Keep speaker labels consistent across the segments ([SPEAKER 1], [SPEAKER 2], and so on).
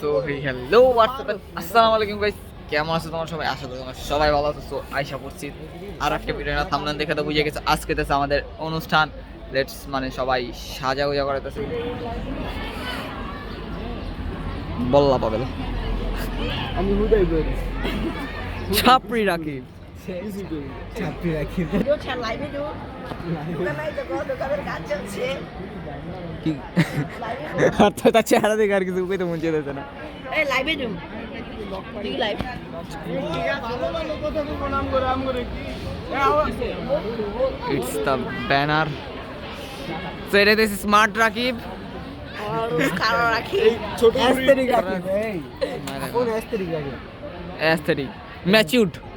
[SPEAKER 1] So hello WhatsApp আসসালামু আলাইকুম guys কেমন আছো তোমার সবাই? আশা করি তোমরা সবাই ভালো আছো। সো আইসা পড়ছি। আর একটা ভিডিও না থামলান দেখে তো বুঝে গেছে আজকে তেছে আমাদের অনুষ্ঠান। লেটস মানে সবাই সাজা গুজা করাতেছে বল্লা পাবেল
[SPEAKER 2] আমি হুদাই করি
[SPEAKER 1] ছাপড়ি
[SPEAKER 2] চাপি রাখি।
[SPEAKER 3] তো
[SPEAKER 1] কি? আর তো তার চেহারা দেখে আর কিছু কইতে মন চেয়েছে না।
[SPEAKER 3] এই লাইভে দেবো তুই live
[SPEAKER 1] it's the banner so এটা দিস স্মার্ট রাকিব।
[SPEAKER 3] আর কারও রাখি
[SPEAKER 2] ছোট অ্যাস্থেটিক রাখি এই। কোন অ্যাস্থেটিক রাখি
[SPEAKER 1] aesthetic matured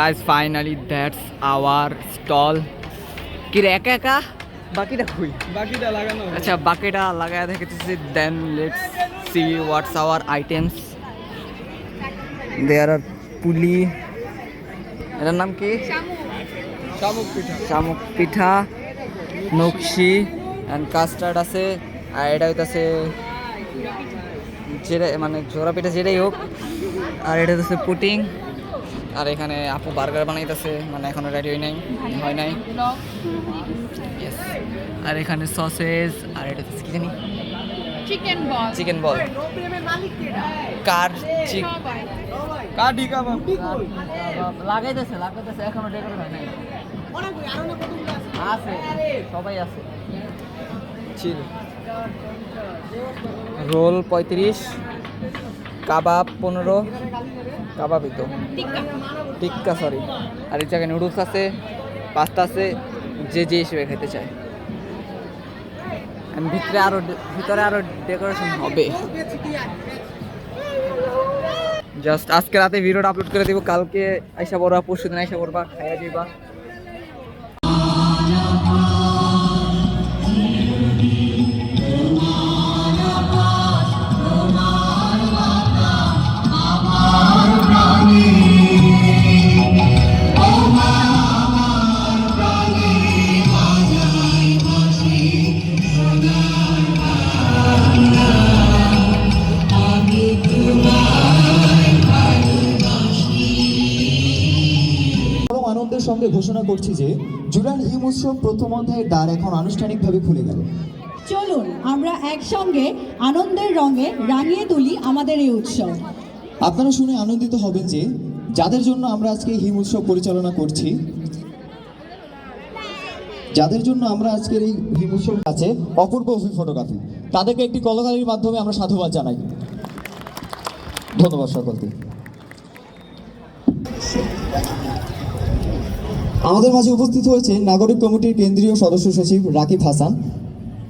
[SPEAKER 1] guys finally that's our stall কি রে একা একা? বাকিটা কই?
[SPEAKER 2] বাকিটা লাগানো
[SPEAKER 1] আচ্ছা বাকিটা লাগায় দেখেছি then let's see what's our items there আর পুলি এটার নাম কি?
[SPEAKER 2] শামুক। পিঠা।
[SPEAKER 1] শামুক পিঠা নকশি অ্যান্ড কাস্টার্ড আছে আর এটা হইতাছে যেটা মানে জোড়া পিঠা যেটাই হোক আর এটা হচ্ছে পুটিং আর এখানে আপু বার্গার বানাইতেছে মানে এখনও রেডি হয় নাই হয় নাই. আর এখানে সসেজ আর এটা হচ্ছে কি জানি?
[SPEAKER 4] চিকেন বল
[SPEAKER 1] চিকেন বল কার চিক
[SPEAKER 2] কাঠি কাবাব
[SPEAKER 1] লাগাইতেছে লাগাইতেছে এখনও ডেকোরেট হয় নাই। আছে? সবাই আছে। রোল পঁয়ত্রিশ কাবাব পনেরো। কাবাবই তো
[SPEAKER 4] টিক্কা।
[SPEAKER 1] টিক্কা সরি আর এই জায়গায় নুডলস আছে পাস্তা আছে যে যে হিসেবে খেতে চায়। ভিতরে আরও ভিতরে আরও ডেকোরেশন হবে। জাস্ট আজকে রাতে ভিডিওটা আপলোড করে দিব কালকে আইসা পড়বা পরশু দিন আইসা পড়বা খাইয়া দিবা
[SPEAKER 5] ঘোষণা করছি যে জুরান হিম উৎসব প্রথম অধ্যায়ের দ্বার এখন আনুষ্ঠানিকভাবে খুলে গেল।
[SPEAKER 6] চলুন আমরা একসঙ্গে আনন্দের রঙে রাঙিয়ে তুলি আমাদের এই উৎসব।
[SPEAKER 5] আপনারা শুনে আনন্দিত হবেন যে যাদের জন্য আমরা আজকে হিম উৎসব পরিচালনা করছি যাদের জন্য আমরা আজকের এই হিম উৎসব আছে অপূর্ব অভি ফটোগ্রাফি। তাদেরকে একটি কলকালির মাধ্যমে আমরা সাধুবাদ জানাই। ধন্যবাদ সকলকে। আমাদের মাঝে উপস্থিত হয়েছে নাগরিক কমিটির কেন্দ্রীয় সদস্য সচিব রাকিব হাসান।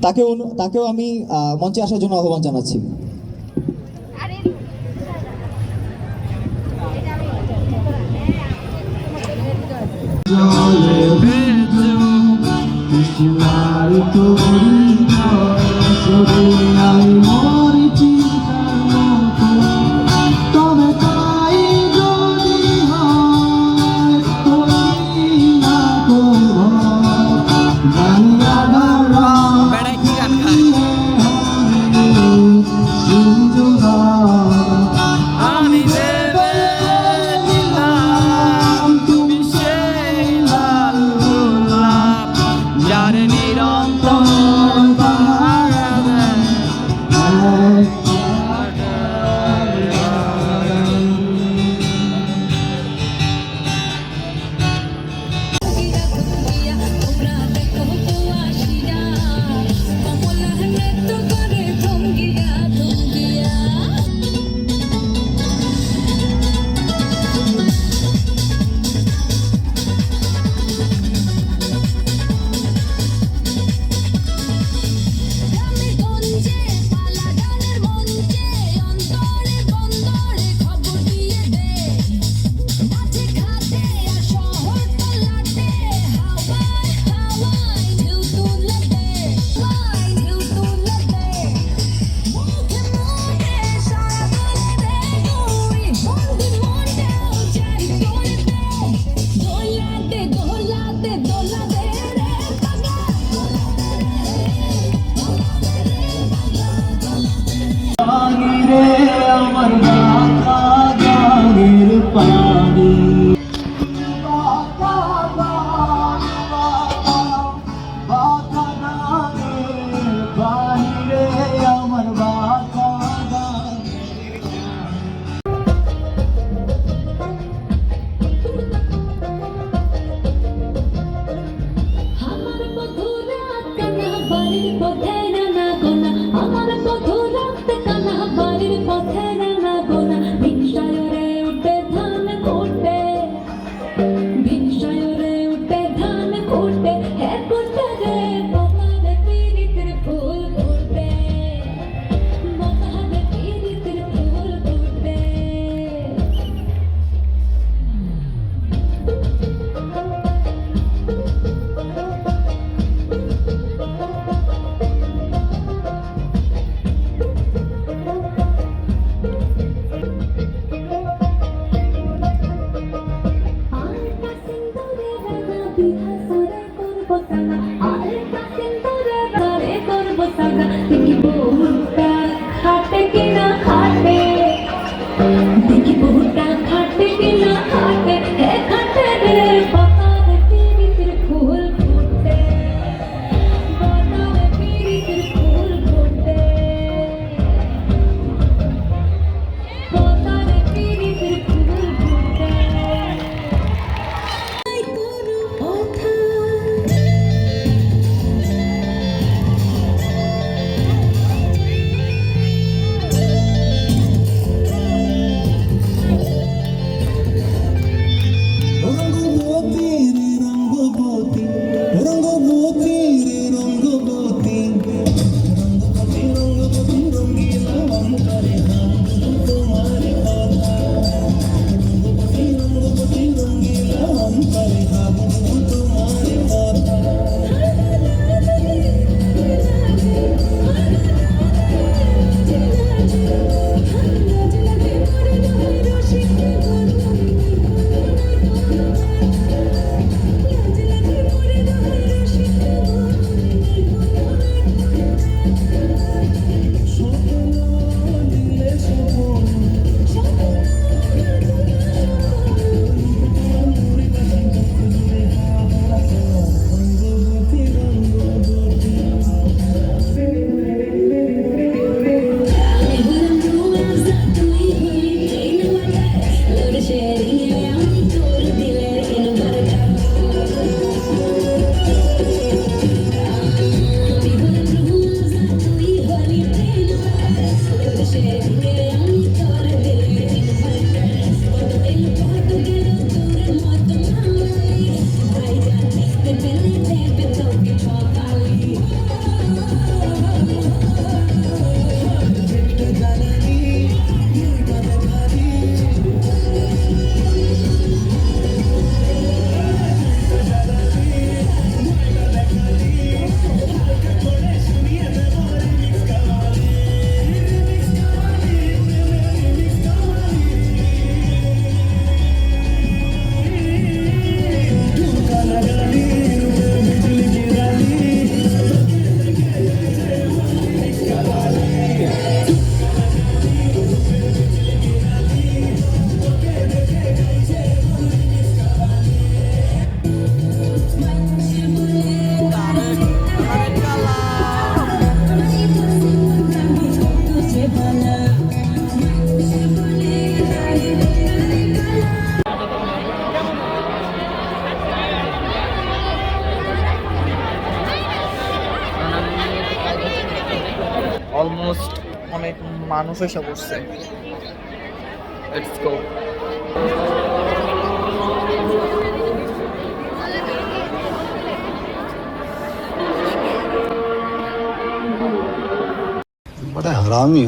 [SPEAKER 5] তাকে তাকেও আমি মঞ্চে আসার জন্য আহ্বান জানাচ্ছি।
[SPEAKER 1] বেড়াই
[SPEAKER 7] fire.
[SPEAKER 1] Thank you. মানুষ এসে পড়ছে লেটস গো
[SPEAKER 8] बड़ा हरामी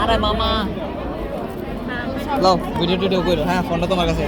[SPEAKER 1] আরে মামা। লাও ভিডিও টিডিও করো। হ্যাঁ ফোনটা তোমার কাছে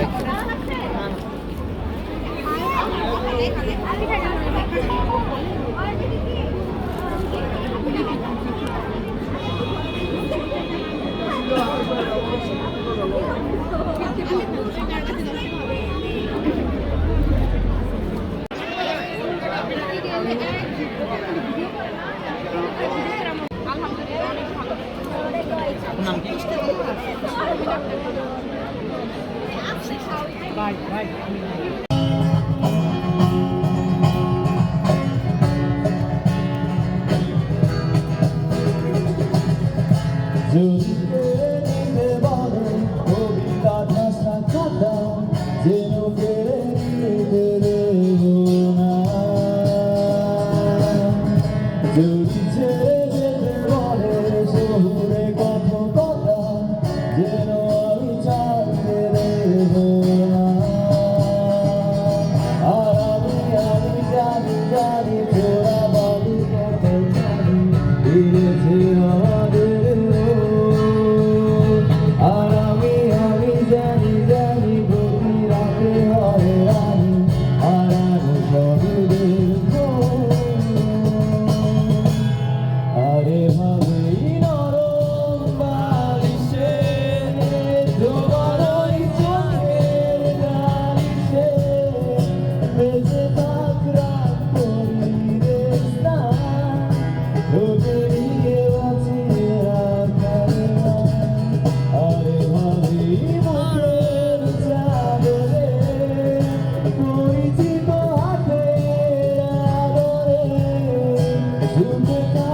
[SPEAKER 5] the door.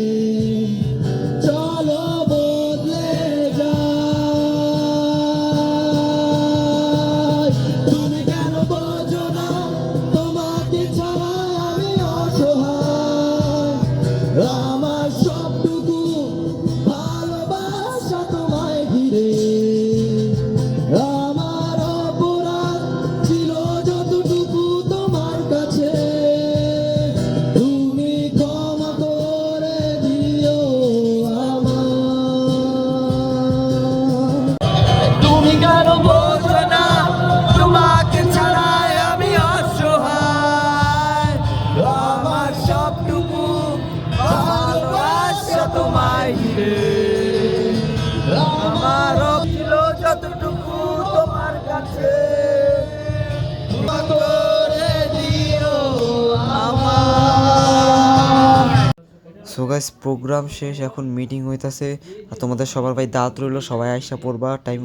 [SPEAKER 9] So guys programme শেষ, এখন মিটিং হইতাছে। আর তোমাদের সবার ভাই দাঁত রইল, সবাই আইসা পড়বা টাইম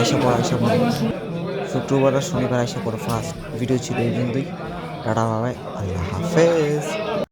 [SPEAKER 9] আইসা পড়া আইসা পড়া। শুক্রবার আর শনিবার আইসা পড়ো ফার্স্ট ভিডিও ছিল এই দিন দুই টাটা, বাবাই, আল্লাহ হাফেজ।